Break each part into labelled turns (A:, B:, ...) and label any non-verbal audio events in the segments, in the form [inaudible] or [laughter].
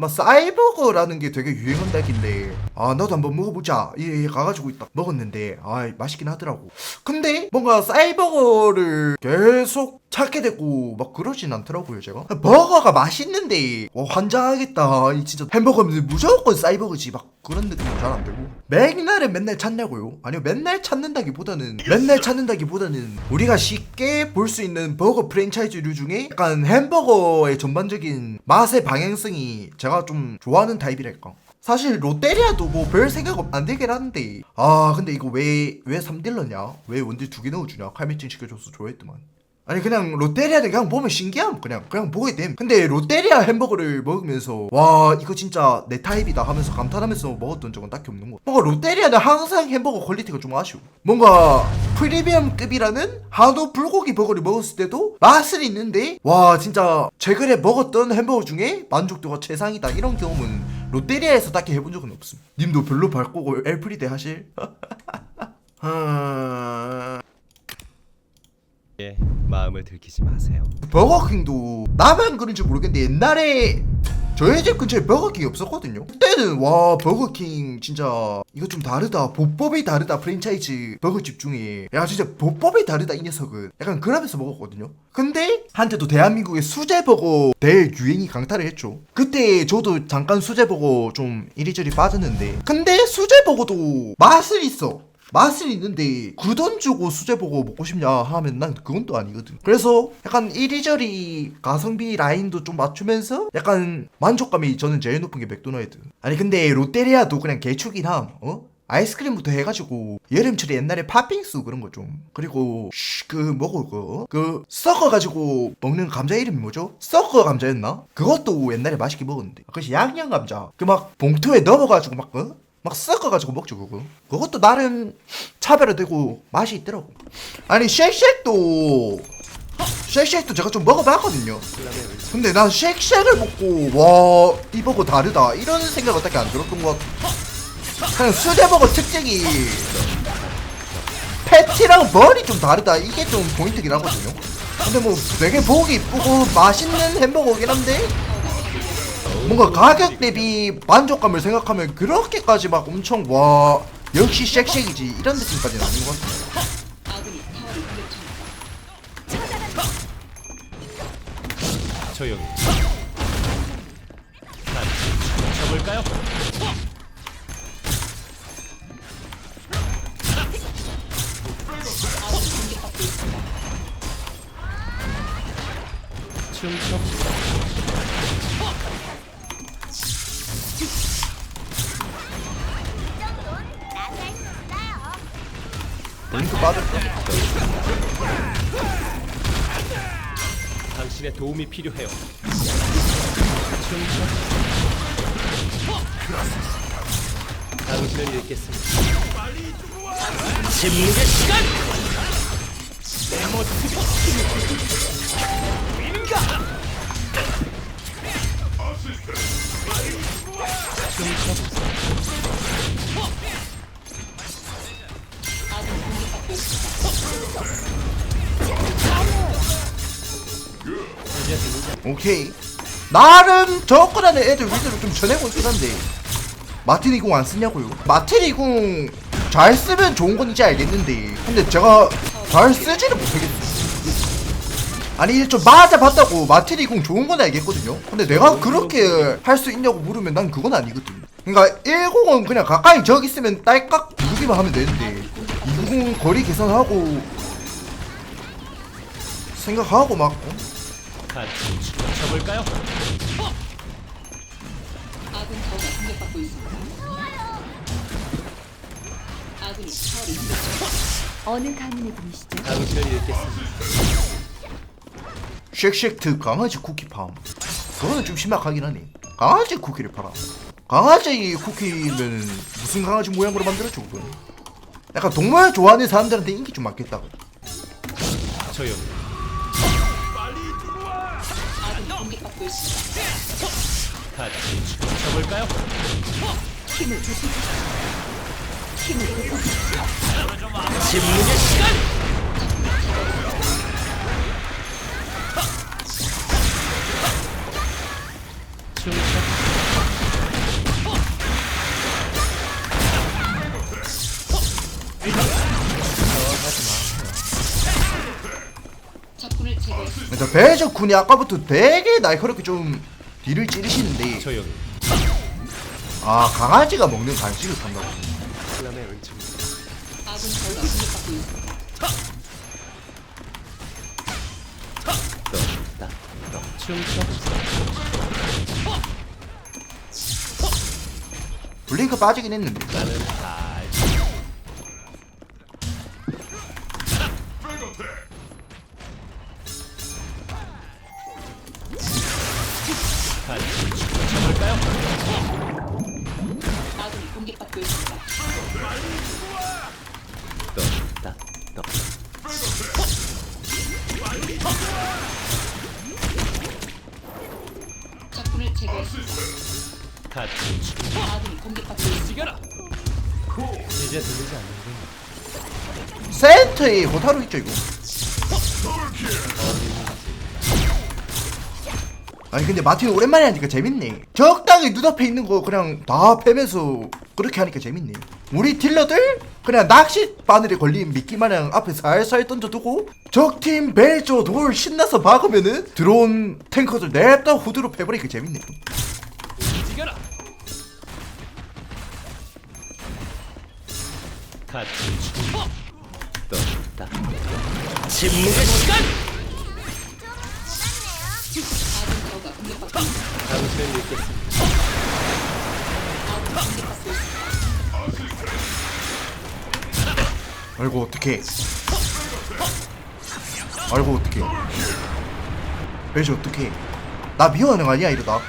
A: 막 사이버거라는 게 되게 유행한다길래. 아 나도 한번 먹어보자. 이 가가지고 딱 먹었는데 아 맛있긴 하더라고. 근데 뭔가 사이버거를 계속 찾게 되고 막 그러진 않더라고요 제가. 버거가 맛있는데 와 환장하겠다. 이 진짜 햄버거면 무조건 사이버거지. 막 그런 느낌이 잘안 들고. 맥날은 맨날 찾냐고요? 아니요 맨날 찾는다기보다는 맨날 찾는다기보다는 우리가 쉽게 볼 수 있는 버거 프랜차이즈류 중에 약간 햄버거의 전반적인 맛의 방향성이 제가 좀 좋아하는 타입이랄까. 사실 롯데리아도 뭐 별 생각 안 들긴 하는데. 아 근데 이거 왜 왜 3딜러냐? 왜 원딜 두 개 넣어주냐? 칼매칭 시켜줘서 좋아했더만 아니 그냥 롯데리아는 그냥 보면 신기함. 그냥 그냥 보게 됨. 근데 롯데리아 햄버거를 먹으면서 와 이거 진짜 내 타입이다 하면서 감탄하면서 먹었던 적은 딱히 없는 거 뭔가 롯데리아는 항상 햄버거 퀄리티가 좀 아쉬워. 뭔가 프리미엄급이라는 한우 불고기 버거를 먹었을 때도 맛은 있는데 와 진짜 최근에 먹었던 햄버거 중에 만족도가 최상이다. 이런 경험은 롯데리아에서 딱히 해본 적은 없음. 님도 별로 밝고 엘프리데 하실? [laughs] 하...
B: 예, 마음을 들키지 마세요.
A: 버거킹도 나만 그런지 모르겠는데 옛날에 저희 집 근처에 버거킹이 없었거든요. 그때는 와 버거킹 진짜 이거 좀 다르다. 보법이 다르다 프랜차이즈 버거집 중에. 야 진짜 보법이 다르다 이 녀석은. 약간 그러면서 먹었거든요. 근데 한때도 대한민국의 수제버거 대유행이 강타를 했죠. 그때 저도 잠깐 수제버거 좀 이리저리 빠졌는데. 근데 수제버거도 맛은 있어 맛은 있는데 그 돈 주고 수제버거 먹고 싶냐 하면 난 그건 또 아니거든 그래서 약간 이리저리 가성비 라인도 좀 맞추면서 약간 만족감이 저는 제일 높은 게 맥도날드 아니 근데 롯데리아도 그냥 개축긴 함 어? 아이스크림부터 해가지고 여름철에 옛날에 팥빙수 그런 거 좀 그리고 쉬, 그 뭐고 그거 그 섞어가지고 먹는 감자 이름이 뭐죠? 섞어 감자였나? 그것도 옛날에 맛있게 먹었는데 그것이 양념 감자 그 막 봉투에 넣어가지고 막 어? 막 섞어가지고 먹죠 그거. 그것도 나름 차별화되고 맛이 있더라고. 아니 쉑쉑도 쉑쉑도 제가 좀 먹어봤거든요. 근데 난 쉑쉑을 먹고 와 이 버거 다르다. 이런 생각은 딱히 안 들었던 것 같아. 그냥 수제버거 특징이 패티랑 머리 좀 다르다. 이게 좀 포인트긴 하거든요. 근데 뭐 되게 보기 이쁘고 맛있는 햄버거긴 한데 뭔가 가격 대비 만족감을 생각하면 그렇게까지 막 엄청 와 역시 쉑쉑이지 이런 느낌까지는 아닌 것 같아
B: 조용히. 자, 쳐볼까요? 도움이 필요해요. 당신을 잃겠습니다. 침묵의 시간!
A: 오케이. 나름 접근하는 애들 위주로 좀 전해고 있긴 한데. 마티니 궁안 쓰냐고요? 마티니 궁잘 쓰면 좋은 건지 알겠는데. 근데 제가 잘 쓰지는 못하겠어 아니 좀 맞아봤다고 마티니 궁 좋은 건 알겠거든요. 근데 내가 그렇게 할 수 있냐고 물으면 난 그건 아니거든 그러니까 1공은 그냥 가까이 적 있으면 딸깍 누르기만 하면 되는데 2공 거리 계산하고 생각하고 막 어?
B: 같이 춤춰볼까요?
C: 아군 타워가 공격받고 있습니다. 아군이 공격
D: 어느 가문의 분이시죠?
B: 당신을 잃겠습니다.
A: 쉑쉑트 강아지 쿠키 팜 그거는 좀 심각하긴 하네 강아지 쿠키를 팔아 강아지 쿠키는 무슨 강아지 모양으로 만들었죠 그건 약간 동물 좋아하는 사람들한테 인기 좀 많겠다
B: 조용 같이 춤춰볼까요?
D: 힘을 보태주십시오. 힘을 보태주십시오.
B: 침묵의 시간!
A: 배저 군이 아까부터 되게 날카롭게 좀 뒤를 찌르시는데. 아 강아지가 먹는 간식을
B: 춤춰.
A: 블링크 빠지긴 했는데 센터에 호타루 있죠 이거? 아니 근데 마틴 오랜만에 하니까 재밌네. 적당히 눈앞에 있는 거 그냥 다 패면서 그렇게 하니까 재밌네. 우리 딜러들? 그냥 낚시 바늘에 걸린 미끼마냥 앞에 살살 던져두고 적팀 벨저 돌 신나서 박으면은 들어온 탱커들 냅다 후드로 패버리니까 재밌네.
B: 이겨라. 침묵의 시간. 당신을 믿겠습니다.
C: 아이고
A: 어떡해 아이고 어떡해 벨저 어떡해 나 미워하는 거 아니야 이러다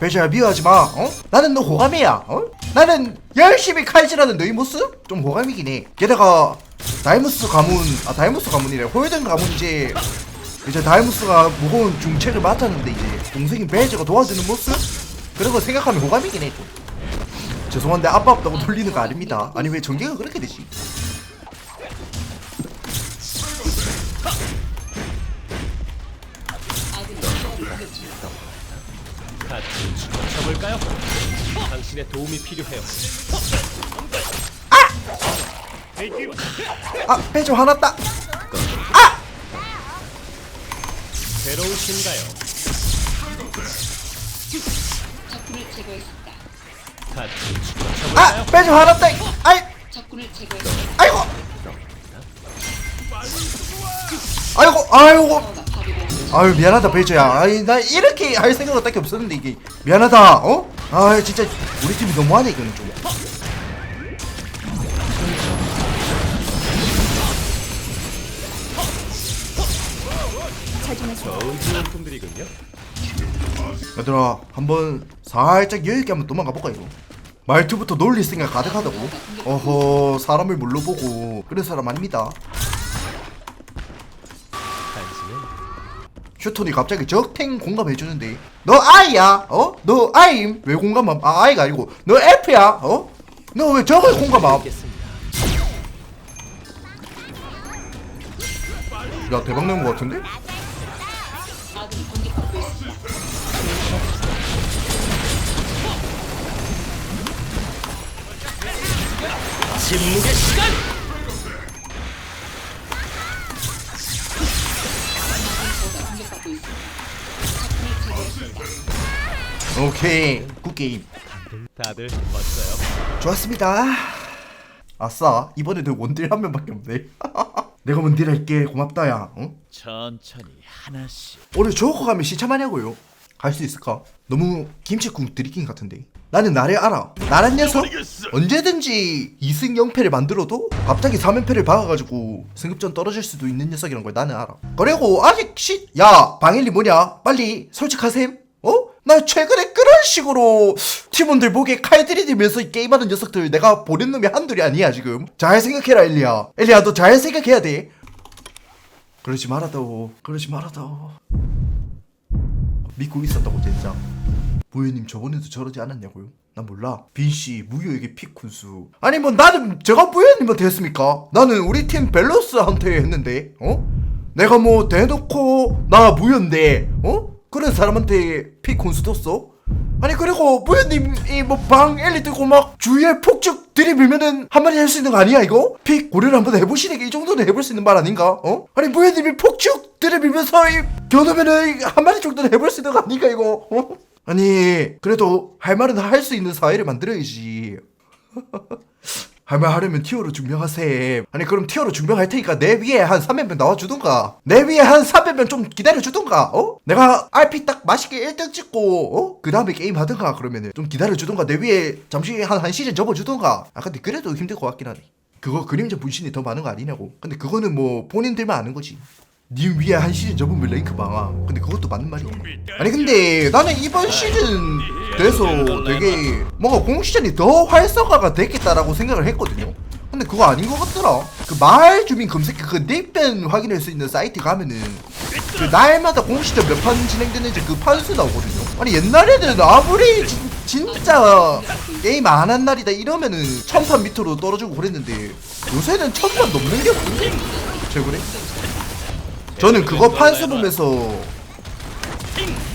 A: 벨저야 미워하지 마 어? 나는 너 호감이야 어? 나는 열심히 칼질하는 너희 모습? 좀 호감이긴 해 게다가 다이무스 가문 아 다이무스 가문이래 홀든 가문 이제 이제 다이무스가 무거운 중책을 맡았는데 이제 동생인 벨저가 도와주는 모습? 그런 거 생각하면 호감이긴 해 좀 죄송한데 아빠 없다고 돌리는 거 아닙니다. 아니 왜 전개가 그렇게 되지?
B: 같이 춤춰볼까요? 당신의 도움이 필요해요.
A: 아, 배좀 화났다.
B: 괴로우신가요?
C: 적군을 제거했습니다.
B: 같이
A: 아? 배좀 화났다. 아이,
C: 적군을 제거했습니다.
A: 아이고. 아이고, 아이고.
C: 파괴되었습니다.
A: 아유 미안하다 배저야. 아이 나 이렇게 할 생각은 딱히 없었는데 이게 미안하다. 어? 아 진짜 우리 팀이 너무하네 이거는 좀.
B: 좋은 기념품들이군요.
A: 얘들아 한번 살짝 여유있게 한번 도망가 볼까 이거. 말투부터 놀릴 생각 가득하다고. 어허 사람을 물러보고 그런 사람 아닙니다. 슈톤이 갑자기 적탱 공감해주는데 너 아이야? 어? 너 아임? 왜 공감함? 아 아이가 아니고 너 F야? 어? 너왜 적을 공감함? 야 대박 낸거 같은데?
B: 침묵의 시간.
A: 오케이. 굿게임.
B: 다들 멋져요.
A: 좋았습니다. 아싸. 이번에도 원딜 한 명밖에 없네. [laughs] 내가 원딜 할게. 고맙다 야. 어?
B: 천천히 하나씩.
A: 오늘 조커 가면 시참하냐고요. 갈 수 있을까? 너무 김치국 드리킹 같은데. 나는 나를 알아. 나란 녀석. 언제든지 2승 0패를 만들어도 갑자기 3연패를 박아가지고 승급전 떨어질 수도 있는 녀석이란 걸 나는 알아. 그리고 아직 시... 야 방일리 뭐냐? 빨리 솔직하셈. 어? 나 최근에 그런 식으로 팀원들 목에 칼 들이대면서 게임하는 녀석들 내가 보낸 놈이 한둘이 아니야 지금 잘 생각해라 엘리야 엘리야 너 잘 생각해야 돼 그러지 말아다오 그러지 말아다오 믿고 있었다고 진짜 무효님 저번에도 저러지 않았냐고요? 난 몰라 빈씨 무효에게 픽 군수 아니 뭐 나는 제가 무효님한테 했습니까? 나는 우리 팀 밸런스한테 했는데 어? 내가 뭐 대놓고 나 무효인데 어? 그런 사람한테 픽 군수 뒀어? 아니 그리고 부연님이 뭐 방 엘리 뜨고 막 주위에 폭죽 들이밀면은 한마디 할 수 있는 거 아니야 이거? 픽 고려를 한번 해보시는 게이 정도는 해볼 수 있는 말 아닌가? 어? 아니 부연님이 폭죽 들이밀면서 이 겨누면은 한마디 정도는 해볼 수 있는 거 아닌가 이거? 어? 아니 그래도 할 말은 할 수 있는 사회를 만들어야지 [laughs] 할 말 하려면 티어로 증명하세. 아니 그럼 티어로 증명할 테니까 내 위에 한 300명 나와주던가. 내 위에 한 300명 좀 기다려주던가. 어? 내가 RP 딱 맛있게 1등 찍고 어? 그 다음에 게임 하던가 그러면은 좀 기다려주던가. 내 위에 잠시 한 한 시즌 접어주던가. 아 근데 그래도 힘들 것 같긴 하네. 그거 그림자 분신이 더 많은 거 아니냐고. 근데 그거는 뭐 본인들만 아는 거지. 니 위에 한 시즌 접으면 랭크 방아. 근데 그것도 맞는 말이야. 아니 근데 나는 이번 시즌 돼서 되게 뭔가 공시전이 더 활성화가 됐겠다라고 생각을 했거든요. 근데 그거 아닌 것 같더라. 그 마을 주민 검색 그 닉변 확인할 수 있는 사이트 가면은 그 날마다 공시전 몇 판 진행되는지 그 판수 나오거든요. 아니 옛날에는 아무리 진, 진짜 게임 안 한 날이다 이러면은 천판 밑으로 떨어지고 그랬는데 요새는 천판 넘는 게 없던데 최근에. 저는 그거 판수 보면서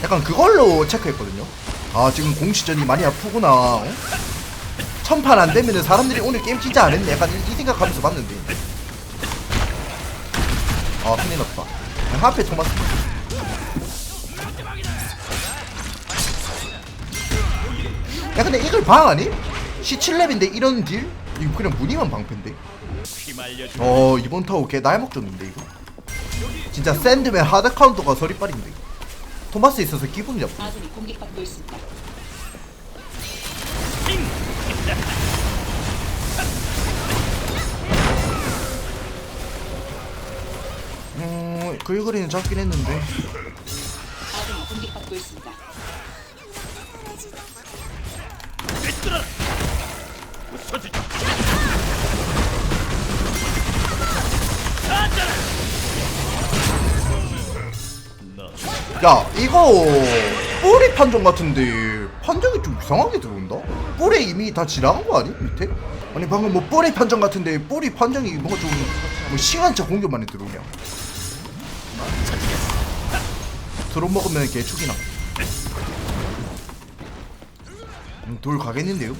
A: 약간 그걸로 체크했거든요. 아 지금 공시전이 많이 아프구나. 어? 천판 안 되면은 사람들이 오늘 게임 진짜 안 했네. 약간 이, 이 생각하면서 봤는데. 아 큰일 났다. 아, 하필 토마스. 야 근데 이걸 방 아니? 17렙인데 이런 딜? 이거 그냥 무늬만 방패인데. 어 이번 타워 걔 날먹 줬는데 이거 진짜 샌드맨 하드 카운터가 서리빨인데 토마스 있어서 기분이 나쁘
C: 아군이 공격받고 있습니다.
A: 음 글그리는 잡긴 했는데
C: 아군이 공격받고 있습니다.
B: 부서지
A: 야 이거 뿌리 판정 같은데 판정이 좀 이상하게 들어온다? 뿌리 이미 다 지나간 거 아니? 밑에? 아니 방금 뭐 뿌리 판정 같은데 뿌리 판정이 뭔가 좀뭐 시간차 공격만이 들어오냐 드론 먹으면 개축이나 음, 돌 가겠는데요?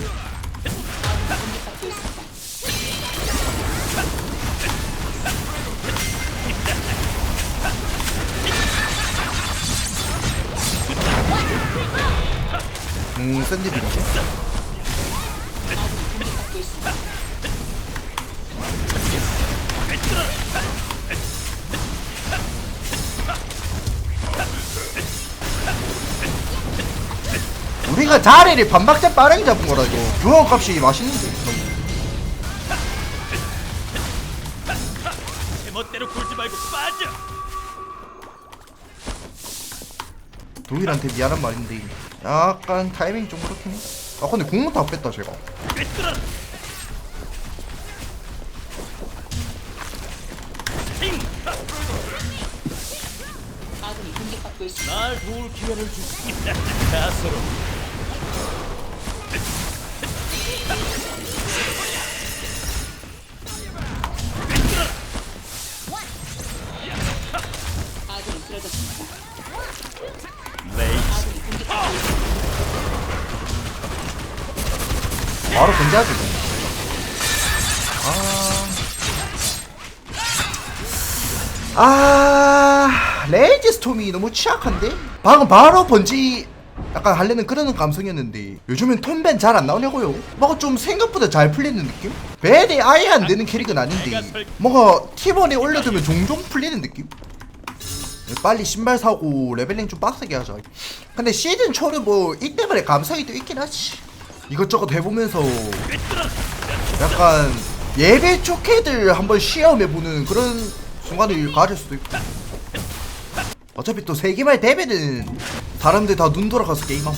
A: 음 샌드비치. 우리가 자리를 반박자 빠르게 잡은 거라 이거 교환값이 맛있는데
B: 제멋대로 굴지 말고 빠져!
A: 동일한테 미안한 말인데 약간 타이밍이 좀 그렇긴 해 아 근데 공은 다 뺐다 제가.
B: 날 도울 기회를 주시 다소로 [laughs]
A: 바로 견제하지 아... 아... 레이지 스톰이 너무 취약한데? 방금 바로 번지 약간 할래는 그러는 감성이었는데 요즘엔 톤벤 잘 안 나오냐고요? 뭔가 좀 생각보다 잘 풀리는 느낌? 벤이 아예 안 되는 캐릭은 아닌데 뭔가 팀원에 올려두면 종종 풀리는 느낌? 빨리 신발 사고 레벨링 좀 빡세게 하자 근데 시즌 초는 뭐이 때문에 감성이 또 있긴 하지 이것저것 해보면서 약간 예배 초캐들 한번 시험해보는 그런 순간을 가질 수도 있고. 어차피 또 세계말 대회는 사람들 다 눈 돌아가서 게임함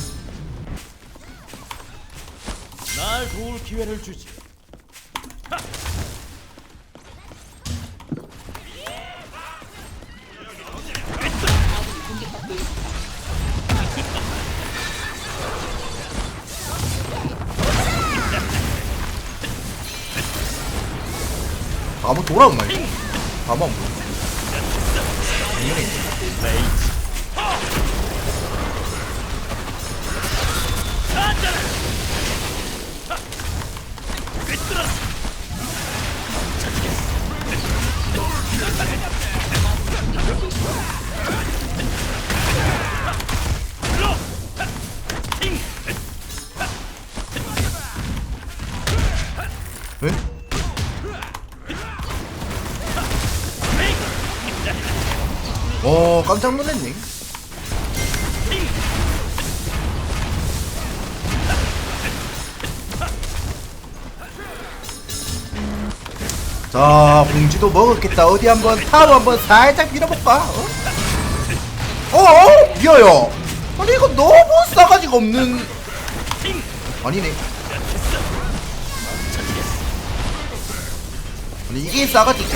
B: 날 도울 기회를 주지
A: 아무 돌아온나 이거 가만 뭐야
B: 이래 Let's go.
A: 깜짝 놀랐네 자 공지도 먹었겠다 어디 한번 타워 한번 살짝 밀어볼까 어? 어? 어? 미어요 아니 이거 너무 싸가지가 없는 아니네 아니 이게 싸가지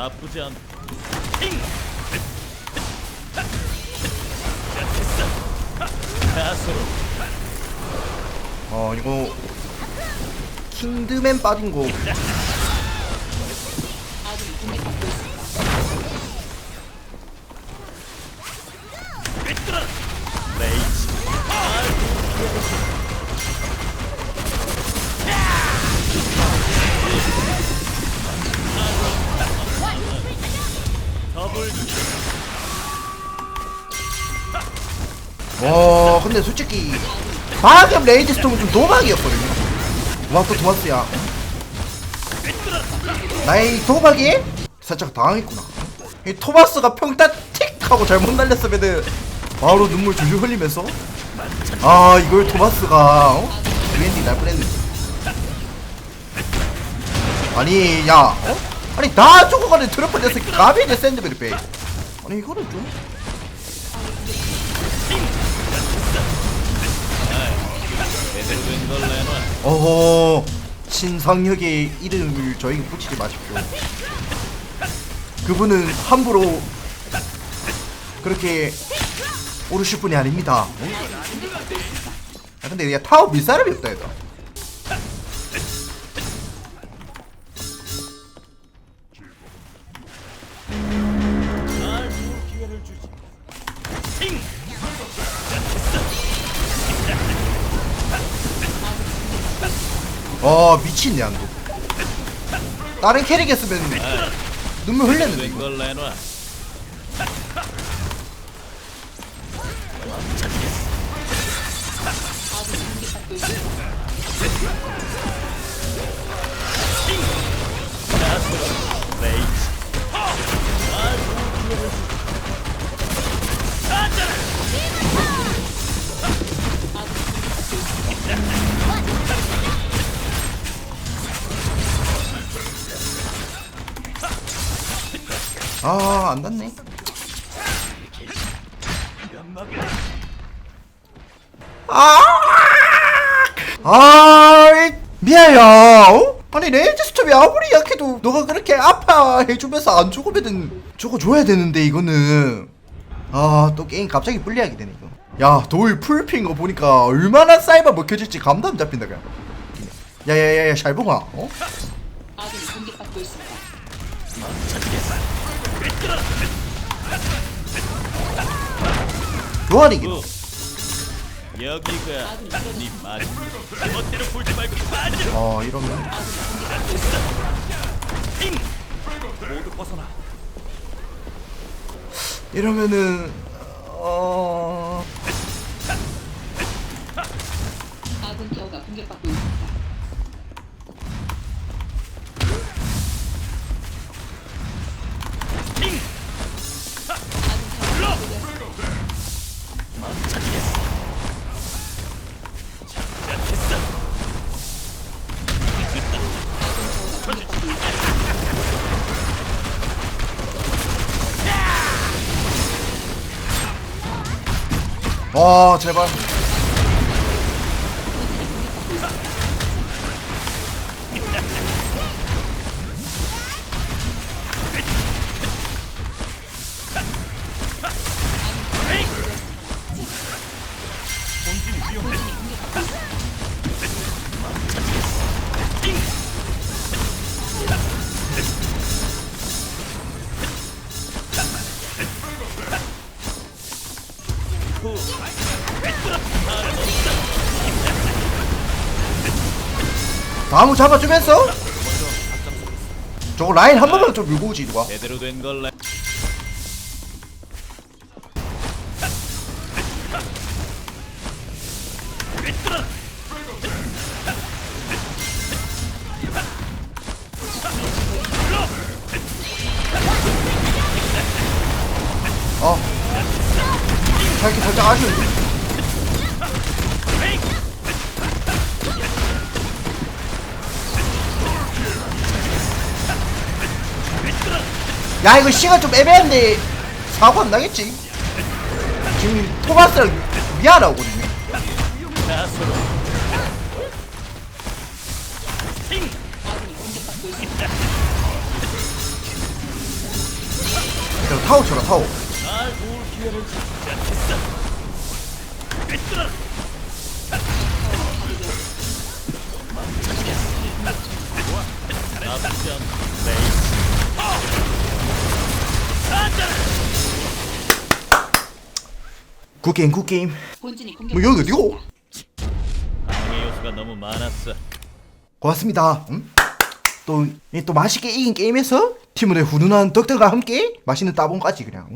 B: 나쁘지 않. 가소로
A: 어 이거 킹드맨 빠진 거 근데 솔직히 방금 레이지 스톰은 좀 도박이었거든요. 와또 도마스야. 나의 도박이 살짝 당황했구나. 이 토마스가 평타 틱 하고 잘못 날렸으면은 바로 눈물 줄줄 흘리면서. 아 이걸 토마스가 어? 유엔디 날 뻔했는데 아니 야 어? 아니 다 죽어가는 트러플 녀석이 가비 이제 샌드베리 빼 아니 이거는 좀 어허 신상혁의 이름을 저에게 붙이지 마십시오. 그분은 함부로 그렇게 오르실 분이 아닙니다. 아 근데 얘 타워 밀 사람이 없다 얘가
B: 날 기회를 주지.
A: 아 미친네 안도 다른 캐릭 했으면 눈물 흘렸는데 이거
B: 된걸 내놔. 레이지.
A: 아 안 닿네 아, 아, 이- 미아야, 어? 아니 레이지 스톱이 아무리 약해도 너가 그렇게 아파해주면서 안 죽으면은 죽어줘야 되는데 이거는 아 또 게임 갑자기 불리하게 되네 이거 야 돌 풀핀 거 보니까 얼마나 사이버 먹혀질지 감도 안 잡힌다 그냥 야야야야 샬봉아 어?
C: 아군이 공격받고 있습니다.
A: 이게
B: 구. 여기가 네 마지막. 제멋대로 굴지 말고 빠져.
A: 어 이러면
B: 팅! 모두 벗어나.
A: 이러면은 어
C: 아군 타워가 공격받고 있습니다. 아
A: 제발 잡아주면서? 저거 라인 한 번만 좀 밀고 오지 누가.
B: 제대로 된걸
A: 야 이거 시간 좀 애매한데 사고 안 나겠지? 지금 토마스랑. 야, 타워 쳐라 타워 굿게임 굿게임
C: 본진이
A: 뭐 여기 어디고?
B: 방해 요소가 너무 많았어
A: 고맙습니다 응? 또, 이또 맛있게 이긴 게임에서 팀원의 훈훈한 덕들과 함께 맛있는 따봉까지 그냥 응?